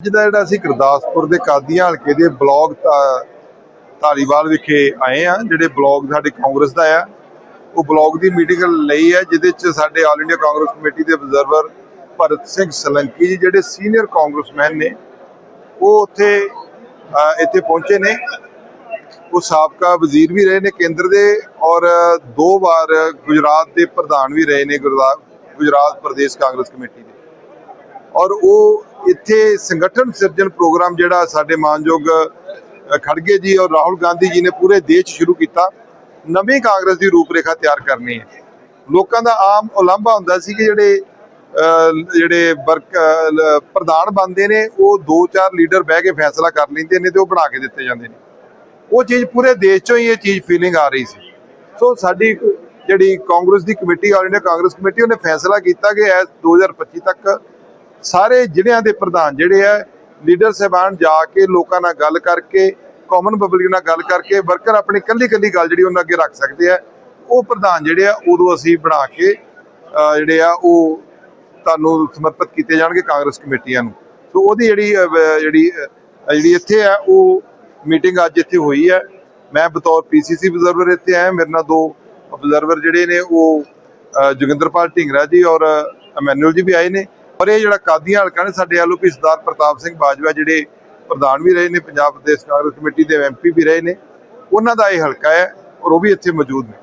ਅੱਜ ਦਾ ਜਿਹੜਾ ਅਸੀਂ ਗੁਰਦਾਸਪੁਰ ਦੇ ਕਾਦੀਆਂ ਹਲਕੇ ਦੇ ਬਲਾਕ ਧਾਰੀਵਾਲ ਵਿਖੇ ਆਏ ਆ ਜਿਹੜੇ ਬਲਾਕ ਸਾਡੇ ਕਾਂਗਰਸ ਦਾ ਆ। ਉਹ ਬਲਾਕ ਦੀ ਮੀਟਿੰਗ ਲਈ ਹੈ, ਜਿਹਦੇ ਚ ਸਾਡੇ ਆਲ ਇੰਡੀਆ ਕਾਂਗਰਸ ਕਮੇਟੀ ਦੇ ਅਬਜ਼ਰਵਰ ਭਰਤ ਸਿੰਘ ਸਲੰਕੀ ਜੀ, ਜਿਹੜੇ ਸੀਨੀਅਰ ਕਾਂਗਰਸਮੈਨ ਨੇ, ਉਹ ਉੱਥੇ ਇੱਥੇ ਪਹੁੰਚੇ ਨੇ। ਉਹ ਸਾਬਕਾ ਵਜ਼ੀਰ ਵੀ ਰਹੇ ਨੇ ਕੇਂਦਰ ਦੇ ਔਰ ਦੋ ਵਾਰ ਗੁਜਰਾਤ ਦੇ ਪ੍ਰਧਾਨ ਵੀ ਰਹੇ ਨੇ ਗੁਰਦਾ- ਗੁਜਰਾਤ ਪ੍ਰਦੇਸ਼ ਕਾਂਗਰਸ ਕਮੇਟੀ ਔਰ ਉਹ ਇੱਥੇ ਸੰਗਠਨ ਸਿਰਜਣ ਪ੍ਰੋਗਰਾਮ ਜਿਹੜਾ ਸਾਡੇ ਮਾਨਯੋਗ ਖੜਗੇ ਜੀ ਔਰ ਰਾਹੁਲ ਗਾਂਧੀ ਜੀ ਨੇ ਪੂਰੇ ਦੇਸ਼ ਸ਼ੁਰੂ ਕੀਤਾ, ਨਵੀਂ ਕਾਂਗਰਸ ਦੀ ਰੂਪਰੇਖਾ ਤਿਆਰ ਕਰਨੀ ਹੈ। ਲੋਕਾਂ ਦਾ ਆਮ ਉਲੰਭਾ ਹੁੰਦਾ ਸੀ ਕਿ ਜਿਹੜੇ ਜਿਹੜੇ ਵਰਕ ਪ੍ਰਧਾਨ ਬਣਦੇ ਨੇ, ਉਹ ਦੋ ਚਾਰ ਲੀਡਰ ਬਹਿ ਕੇ ਫੈਸਲਾ ਕਰ ਲੈਂਦੇ ਨੇ ਤੇ ਉਹ ਬਣਾ ਕੇ ਦਿੱਤੇ ਜਾਂਦੇ ਨੇ। ਉਹ ਚੀਜ਼ ਪੂਰੇ ਦੇਸ਼ 'ਚੋਂ ਹੀ ਇਹ ਚੀਜ਼ ਫੀਲਿੰਗ ਆ ਰਹੀ ਸੀ। ਸੋ ਸਾਡੀ ਜਿਹੜੀ ਕਾਂਗਰਸ ਦੀ committee all India Congress committee ਉਹਨੇ ਫੈਸਲਾ ਕੀਤਾ ਕਿ ਐਸ 2025 ਤੱਕ ਸਾਰੇ ਜ਼ਿਲ੍ਹਿਆਂ ਦੇ ਪ੍ਰਧਾਨ ਜਿਹੜੇ ਆ, ਲੀਡਰ ਸਾਹਿਬਾਨ ਜਾ ਕੇ ਲੋਕਾਂ ਨਾਲ ਗੱਲ ਕਰਕੇ ਕਾਮਨ ਪਬਲਿਕ ਨਾਲ ਗੱਲ ਕਰਕੇ ਵਰਕਰ ਆਪਣੀ ਕੱਲੀ ਕੱਲੀ ਗੱਲ ਜਿਹੜੀ ਉਹਨਾਂ ਅੱਗੇ ਰੱਖ ਸਕਦੇ ਆ, ਉਹ ਪ੍ਰਧਾਨ ਜਿਹੜੇ ਆ, ਉਦੋਂ ਅਸੀਂ ਬਣਾ ਕੇ ਜਿਹੜੇ ਆ, ਉਹ ਤੁਹਾਨੂੰ ਸਮਰਪਿਤ ਕੀਤੇ ਜਾਣਗੇ ਕਾਂਗਰਸ ਕਮੇਟੀਆਂ ਨੂੰ। ਸੋ ਉਹਦੀ ਜਿਹੜੀ ਜਿਹੜੀ ਜਿਹੜੀ ਇੱਥੇ ਆ, ਉਹ ਮੀਟਿੰਗ ਅੱਜ ਇੱਥੇ ਹੋਈ ਹੈ ਮੈਂ ਬਤੌਰ ਪੀਸੀਸੀ ਅਬਜ਼ਰਵਰ ਇੱਥੇ ਆਇਆ, ਮੇਰੇ ਨਾਲ ਦੋ ਅਬਜ਼ਰਵਰ ਜਿਹੜੇ ਨੇ, ਉਹ ਜੋਗਿੰਦਰਪਾਲ ਢਿੰਗਰਾ ਜੀ ਔਰ ਅਮੈਨੂਅਲ ਜੀ ਵੀ ਆਏ ਨੇ। ਔਰ ਇਹ ਜਿਹੜਾ ਕਾਦੀਆਂ ਹਲਕਾ ਨੇ, ਸਾਡੇ ਐਲਓਪੀ ਸਰਦਾਰ ਪ੍ਰਤਾਪ ਸਿੰਘ ਬਾਜਵਾ ਜਿਹੜੇ ਪ੍ਰਧਾਨ ਵੀ ਰਹੇ ਨੇ, ਪੰਜਾਬ ਪ੍ਰਦੇਸ਼ ਕਾਂਗਰਸ ਕਮੇਟੀ ਦੇ ਐਮਪੀ ਵੀ ਰਹੇ ਨੇ, ਉਹਨਾਂ ਦਾ ਇਹ ਹਲਕਾ ਹੈ ਔਰ ਉਹ ਵੀ ਇੱਥੇ ਮੌਜੂਦ ਨੇ।